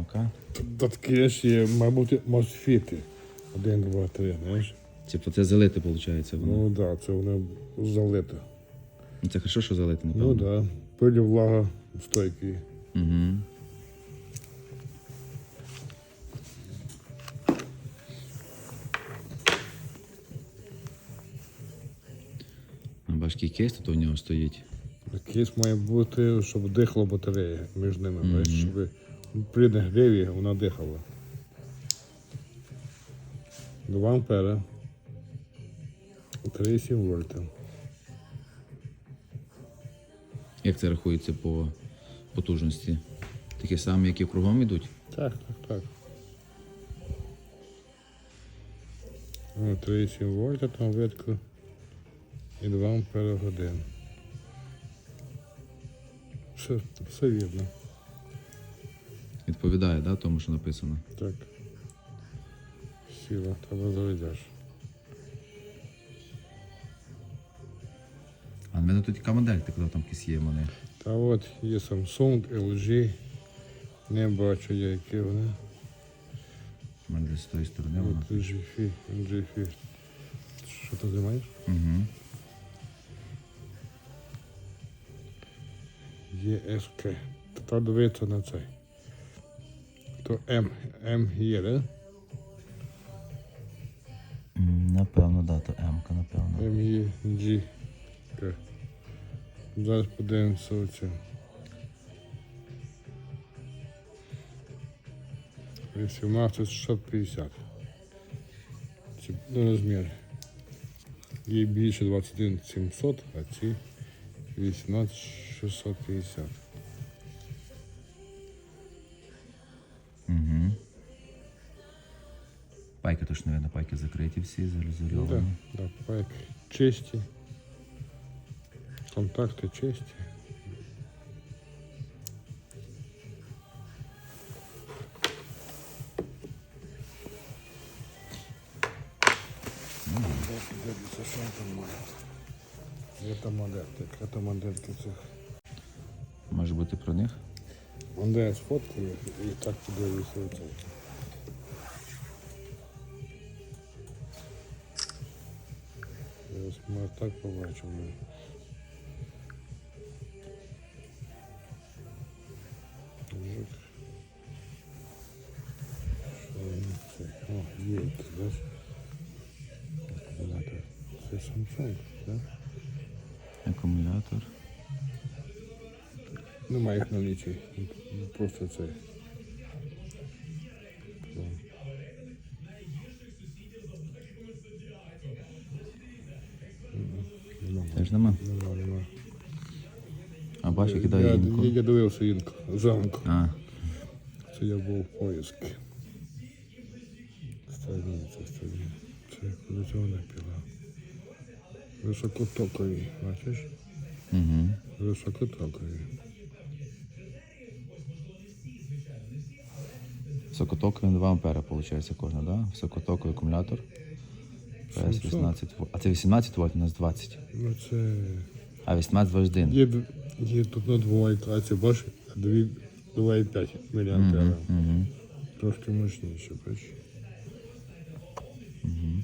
Ну-ка. Та таке ж бути мосфіти. Один, два, три, знаєш? Типу це залити, виходить, воно. Ну так, да, це воно залито. Ну, це хорошо, що залити, Ну напевно. так. Да. Пилі влага стойкий. Угу. Бачки кейс тут у нього стоїть. Якийсь має бути, щоб дихала батарея між ними, mm щоб при нагріві вона дихала. 2 ампера. 3,7 вольта. Як це рахується по потужності? Такі самі, які кругом йдуть? Так, так, так. О, 3,7 вольта там видко. І 2 ампера годин. Все, все вірно. Відповідає, да, тому, що написано. Так. Сіла, тебе заведеш. А в мене тут яка модель, ти казав, там якісь є вони. Та от є Samsung, LG. Не бачу я, які вони. У мене десь з тої сторони воно. От LG, LG. Що ти знімаєш? Угу. ESK. Та дивиться на цей. То M. M є, да? Напевно, да, то М-ка, напевно. M є G. К. Зараз подивимося оце. 18650. Це ну, розмір. Є більше 21 700, а ці 18 Пайки то ж, мабуть, пайки закриті всі, Да, зарезольовані. да, пайк чисті. Контакти чисті. Дивіться, що там має. Там модельки, там модельки цих. Може бути про них? Вон де я сфоткаю і так подивлюся оце. Зараз ми так побачимо. О, є бачиш? Акумулятор. Це Samsung, так? Акумулятор. Немає їх на лічі. Просто це. Теж нема. нема, нема. А бачу, кидає інку. я, я дивився інку, зранку. А, Це я був в поїздки. Стальні, це стальні. Це кондиціонна піла. Високотокові, бачиш? угу. Високотокові. Високотоковий 2 ампера, виходить, кожна, да? Високотоковий акумулятор. ПС 18 вольт. А це 18 вольт, у нас 20. Ну це. А 18 21. Є, є тут на двойка, а це бачиш, 2,5 мА. Угу. Трошки мощніше, бачиш? Угу.